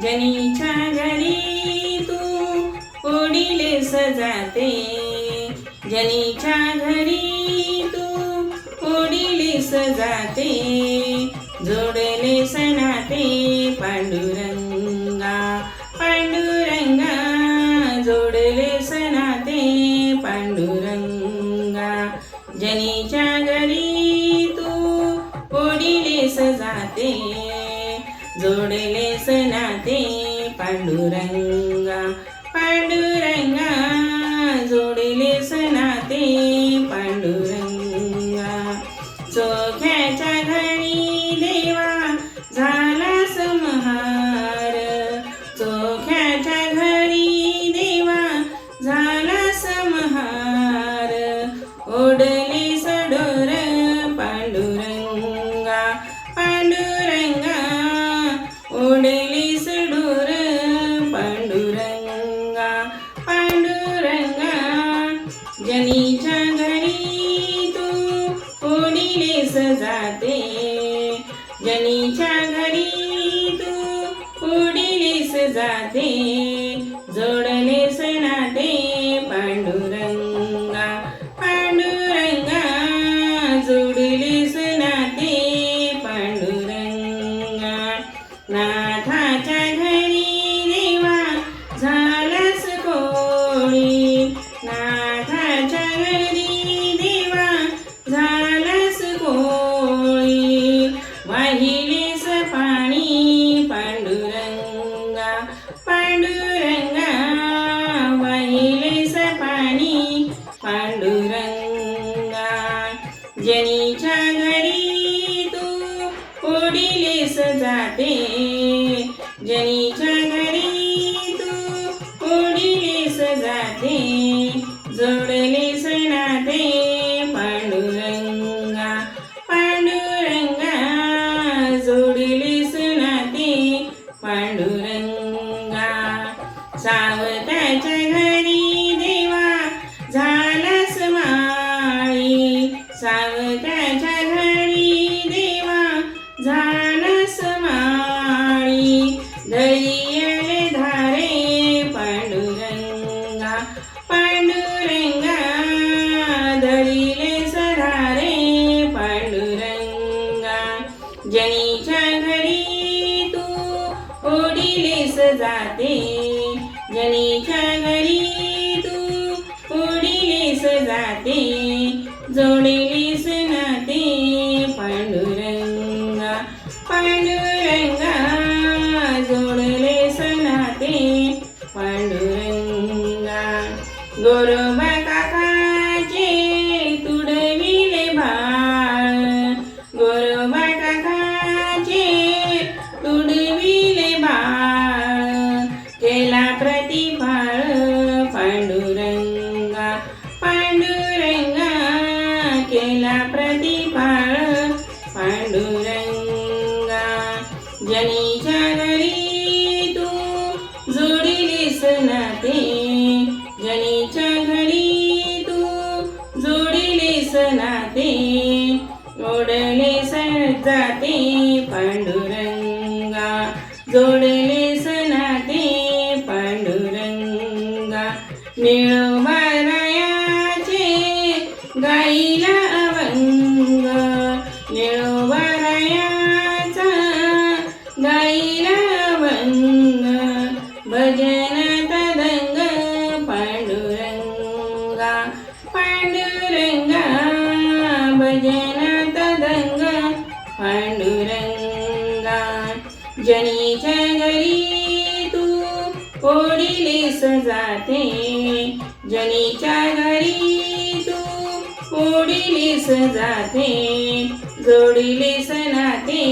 जनीच्या घरी तू ओढीले सजाते. जनीच्या घरी तू ओढीले सजाते. जोडले सणाते पांडुरंगा पांडुरंगा. जोडले सणाते पांडुरंगा. जनीच्या घरी तू ओढीले सजाते. जोडले सनाते पांडुरंगा पांडुरंगा जोडले सणाते जनीच्या घरी तू ओढीले जाते. जोडले नाते पांडुरंगा पांडुरंगा जोडले नाते पांडुरंगा. नाथाच्या घरी जाते. जनीच्या घरी तू ओढिलेस जाते. जोडलेस जनीच्या घरी तू ओढिलेस जाते. जनीच्या घरी तू ओढिलेस जाते. जोडे जोडले सनाते पांडुरंगा निळोबारायाचे गाईला अभंग निळोबारायाचा गाईला अभंग भजन तदंग पांडुरंगा पांडुरंगा भजन तदंग पांडुरंगा जनी जाते जनीच्या घरी. तू ओढिलेस जाते जोडिलेस नाते